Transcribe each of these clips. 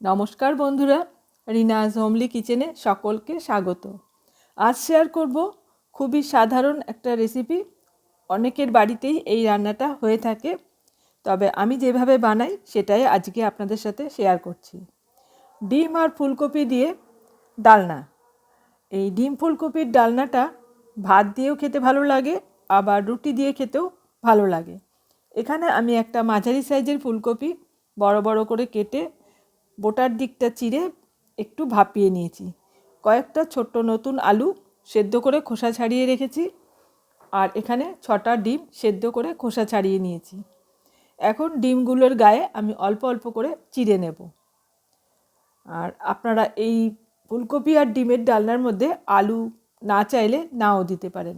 নমস্কার বন্ধুরা রিনাজ হোমলি কিচেনে সকলকে স্বাগত। আজ শেয়ার করব খুবই সাধারণ একটা রেসিপি অনেকের বাড়িতেই এই রান্নাটা হয়ে থাকে, তবে আমি যেভাবে বানাই সেটাই আজকে আপনাদের সাথে শেয়ার করছি। ডিম আর ফুলকপি দিয়ে ডালনা। এই ডিম ফুলকপির ডালনাটা ভাত দিয়েও খেতে ভালো লাগে, আবার রুটি দিয়ে খেতেও ভালো লাগে। এখানে আমি একটা মাঝারি সাইজের ফুলকপি বড় বড় করে কেটে বোটার দিকটা চিড়ে একটু ভাপিয়ে নিয়েছি। কয়েকটা ছোট্ট নতুন আলু সেদ্ধ করে খোসা ছাড়িয়ে রেখেছি আর এখানে ছটা ডিম সেদ্ধ করে খোসা ছাড়িয়ে নিয়েছি। এখন ডিমগুলোর গায়ে আমি অল্প অল্প করে চিড়ে নেব। আর আপনারা এই ফুলকপি আর ডিমের ডালনার মধ্যে আলু না চাইলে নাও দিতে পারেন।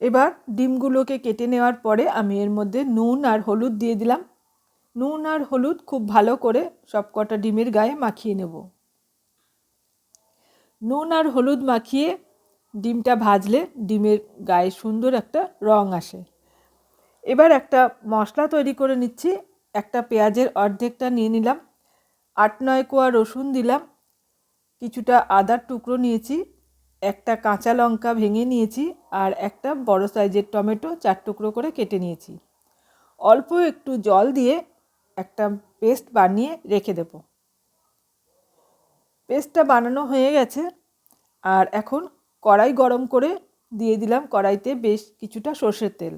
এবার ডিমগুলোকে কেটে নেওয়ার পরে আমি এর মধ্যে নুন আর হলুদ দিয়ে দিলাম। নুন আর হলুদ খুব ভালো করে সব কটা ডিমের গায়ে মাখিয়ে নেব। নুন আর হলুদ মাখিয়ে ডিমটা ভাজলে ডিমের গায়ে সুন্দর একটা রং আসে। এবার একটা মশলা তৈরি করে নিচ্ছি, একটা পেঁয়াজের অর্ধেকটা নিয়ে নিলাম, আট নয় কোয়া রসুন দিলাম, কিছুটা আদার টুকরো নিয়েছি, একটা কাঁচা লঙ্কা ভেঙে নিয়েছি আর একটা বড় সাইজের টমেটো চার টুকরো করে কেটে নিয়েছি। অল্প একটু জল দিয়ে একটা পেস্ট বানিয়ে রেখে দেব। পেস্টটা বানানো হয়ে গেছে আর এখন কড়াই গরম করে দিয়ে দিলাম কড়াইতে বেশ কিছুটা সর্ষের তেল।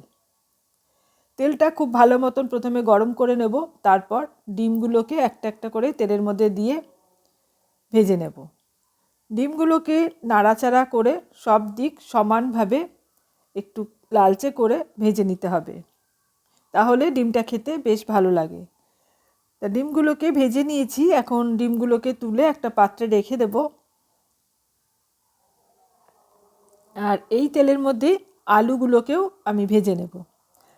তেলটা খুব ভালো মতন প্রথমে গরম করে নেব, তারপর ডিমগুলোকে একটা একটা করে তেলের মধ্যে দিয়ে ভেজে নেব। ডিমগুলোকে নাড়াচাড়া করে সব দিক সমানভাবে একটু লালচে করে ভেজে নিতে হবে। তাহলে ডিমটা খেতে বেশ ভালো লাগে। তা ডিমগুলোকে ভেজে নিয়েছি। এখন ডিমগুলোকে তুলে একটা পাত্রে রেখে দেব। আর এই তেলের মধ্যে আলুগুলোকেও আমি ভেজে নেব।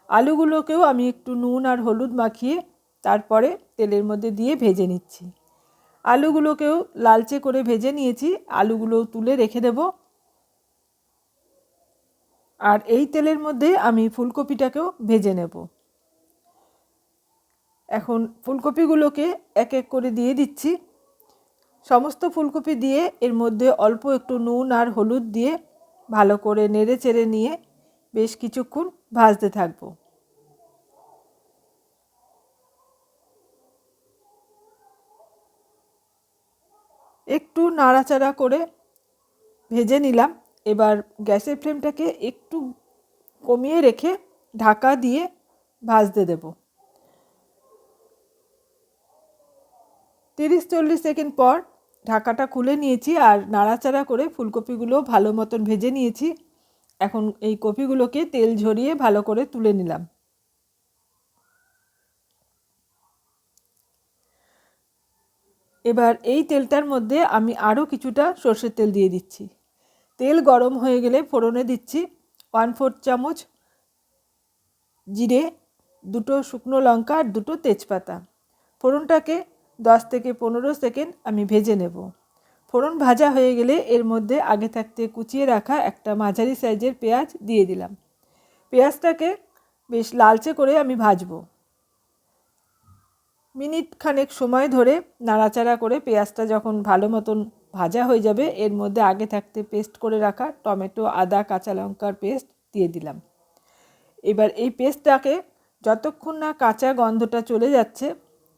আলুগুলোকেও আমি একটু নুন আর হলুদ মাখিয়ে তারপরে তেলের মধ্যে দিয়ে ভেজে নিচ্ছি। আলুগুলোকেও লালচে করে ভেজে নিয়েছি। আলুগুলো তুলে রেখে দেব। আর এই তেলের মধ্যে আমি ফুলকপিটাকেও ভেজে নেব। এখন ফুলকপিগুলোকে এক এক করে দিয়ে দিচ্ছি। সমস্ত ফুলকপি দিয়ে এর মধ্যে অল্প একটু নুন আর হলুদ দিয়ে ভালো করে নেড়ে চেড়ে নিয়ে বেশ কিছুক্ষণ ভাজতে থাকব। একটু নাড়াচাড়া করে ভেজে নিলাম। এবার গ্যাসের ফ্লেমটাকে একটু কমিয়ে রেখে ঢাকা দিয়ে ভাজতে দেব। তিরিশ চল্লিশ সেকেন্ড পর ঢাকাটা খুলে নিয়েছি আর নাড়াচাড়া করে ফুলকপিগুলো ভালো মতন ভেজে নিয়েছি। এখন এই কপিগুলোকে তেল ঝরিয়ে ভালো করে তুলে নিলাম। এবার এই তেলটার মধ্যে আমি আরও কিছুটা সর্ষের তেল দিয়ে দিচ্ছি। তেল গরম হয়ে গেলে ফোড়নে দিচ্ছি ওয়ান ফোর্থ চামচ জিরে, দুটো শুকনো লঙ্কা আর দুটো তেজপাতা। ফোড়নটাকে দশ থেকে পনেরো সেকেন্ড আমি ভেজে নেব। ফোড়ন ভাজা হয়ে গেলে এর মধ্যে আগে থাকতে কুচিয়ে রাখা একটা মাঝারি সাইজের পেঁয়াজ দিয়ে দিলাম। পেঁয়াজটাকে বেশ লালচে করে আমি ভাজবো। মিনিট খানেক সময় ধরে নাড়াচাড়া করে পেঁয়াজটা যখন ভালো মতন ভাজা হয়ে যাবে, এর মধ্যে আগে থাকতে পেস্ট করে রাখা টমেটো, আদা, কাঁচা লঙ্কার পেস্ট দিয়ে দিলাম। এবার এই পেস্টটাকে যতক্ষণ না কাঁচা গন্ধটা চলে যাচ্ছে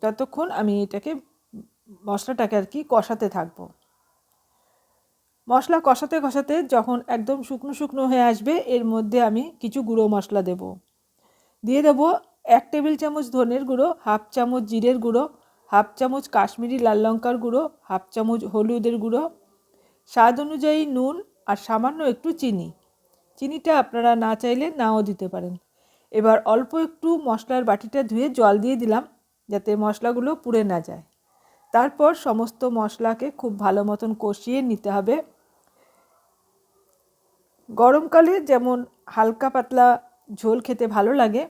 ততক্ষণ আমি এটাকে মশলাটাকে আর কি কষাতে থাকব। মশলা কষাতে কষাতে যখন একদম শুকনো শুকনো হয়ে আসবে, এর মধ্যে আমি কিছু গুঁড়ো মশলা দেব। দিয়ে দেবো এক টেবিল চামচ ধনের গুঁড়ো, হাফ চামচ জিরের গুঁড়ো, হাফ চামচ কাশ্মীরি লাল লঙ্কার গুঁড়ো, হাফ চামচ হলুদের গুঁড়ো। স্বাদ অনুযায়ী নুন আর সামান্য একটু চিনি। চিনিটা আপনারা না চাইলে নাও দিতে পারেন। এবার অল্প একটু মশলার বাটিটা ধুয়ে জল দিয়ে দিলাম। যাতে মশলাগুলো পুড়ে না যায়। তারপর সমস্ত মশলাকে খুব ভালো মতন কষিয়ে নিতে হবে। গরমকালে যেমন হালকা পাতলা ঝোল খেতে ভালো লাগে,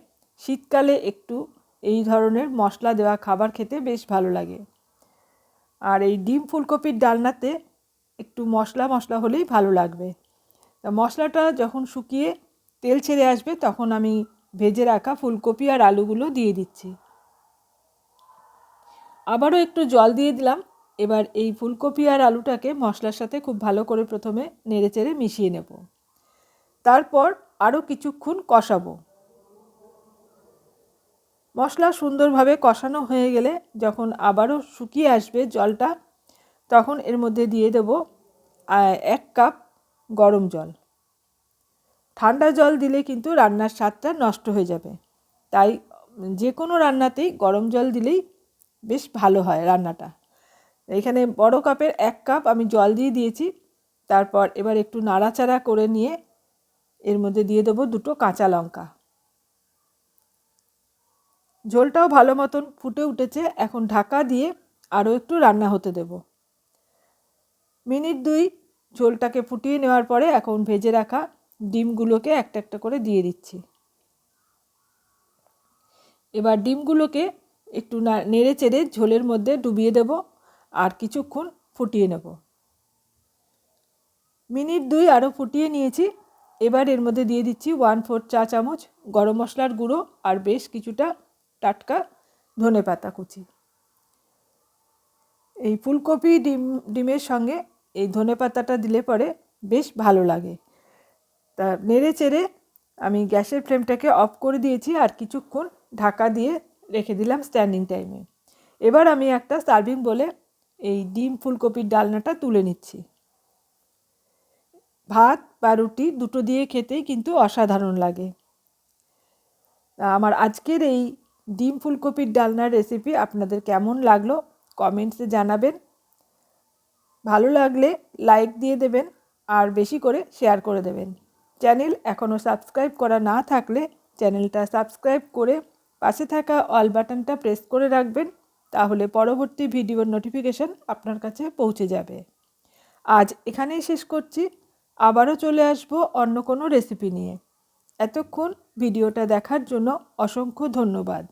শীতকালে একটু এই ধরনের মশলা দেওয়া খাবার খেতে বেশ ভালো লাগে। আর এই ডিম ফুলকপির ডালনাতে একটু মশলা মশলা হলেই ভালো লাগবে। তা মশলাটা যখন শুকিয়ে তেল ছেড়ে আসবে, তখন আমি ভেজে রাখা ফুলকপি আর আলুগুলো দিয়ে দিচ্ছি। আবারও একটু জল দিয়ে দিলাম। এবার এই ফুলকপি আর আলুটাকে মশলার সাথে খুব ভালো করে প্রথমে নেড়েচেড়ে মিশিয়ে নেব। তারপর আরও কিছুক্ষণ কষাবো। মশলা সুন্দরভাবে কষানো হয়ে গেলে যখন আবারও শুকিয়ে আসবে জলটা, তখন এর মধ্যে দিয়ে দেব এক কাপ গরম জল। ঠান্ডা জল দিলে কিন্তু রান্নার স্বাদটা নষ্ট হয়ে যাবে। তাই যে কোনো রান্নাতেই গরম জল দিলেই বেশ ভালো হয় রান্নাটা। এখানে বড় কাপের এক কাপ আমি জল দিয়ে দিয়েছি। তারপর এবার একটু নাড়াচাড়া করে নিয়ে এর মধ্যে দিয়ে দেবো দুটো কাঁচা লঙ্কা। ঝোলটাও ভালো মতন ফুটে উঠেছে। এখন ঢাকা দিয়ে আরও একটু রান্না হতে দেব। মিনিট দুই ঝোলটাকে ফুটিয়ে নেওয়ার পরে এখন ভেজে রাখা ডিমগুলোকে একটা একটা করে দিয়ে দিচ্ছি। এবার ডিমগুলোকে একটু নেড়ে চেড়ে ঝোলের মধ্যে ডুবিয়ে দেব আর কিছুক্ষণ ফুটিয়ে নেব। মিনিট দুই আরও ফুটিয়ে নিয়েছি। এবার এর মধ্যে দিয়ে দিচ্ছি ওয়ান ফোর চা চামচ গরম মশলার গুঁড়ো আর বেশ কিছুটা টাটকা ধনে পাতা কুচি। এই ফুলকপি ডিম, ডিমের সঙ্গে এই ধনে পাতাটা দিলে পরে বেশ ভালো লাগে। তা নেড়ে চেড়ে আমি গ্যাসের ফ্লেমটাকে অফ করে দিয়েছি আর কিছুক্ষণ ঢাকা দিয়ে রেখে দিলাম স্ট্যান্ডিং টাইমে এবার আমি একটা সার্ভিং বলে এই ডিম ফুলকপির ডালনাটা তুলে নিচ্ছি। ভাত বা রুটি দুটো দিয়ে খেতেই কিন্তু অসাধারণ লাগে। আমার আজকের এই ডিম ফুলকপির ডালনার রেসিপি আপনাদের কেমন লাগল কমেন্টসে জানাবেন। ভালো লাগলে লাইক দিয়ে দেবেন আর বেশি করে শেয়ার করে দেবেন। চ্যানেল এখনও সাবস্ক্রাইব করা না থাকলে চ্যানেলটা সাবস্ক্রাইব করে পাশে থাকা অল বাটনটা প্রেস করে রাখবেন, তাহলে পরবর্তী ভিডিওর নোটিফিকেশান আপনার কাছে পৌঁছে যাবে। আজ এখানেই শেষ করছি। আবারও চলে আসব অন্য কোনো রেসিপি নিয়ে। এতক্ষণ ভিডিওটা দেখার জন্য অসংখ্য ধন্যবাদ।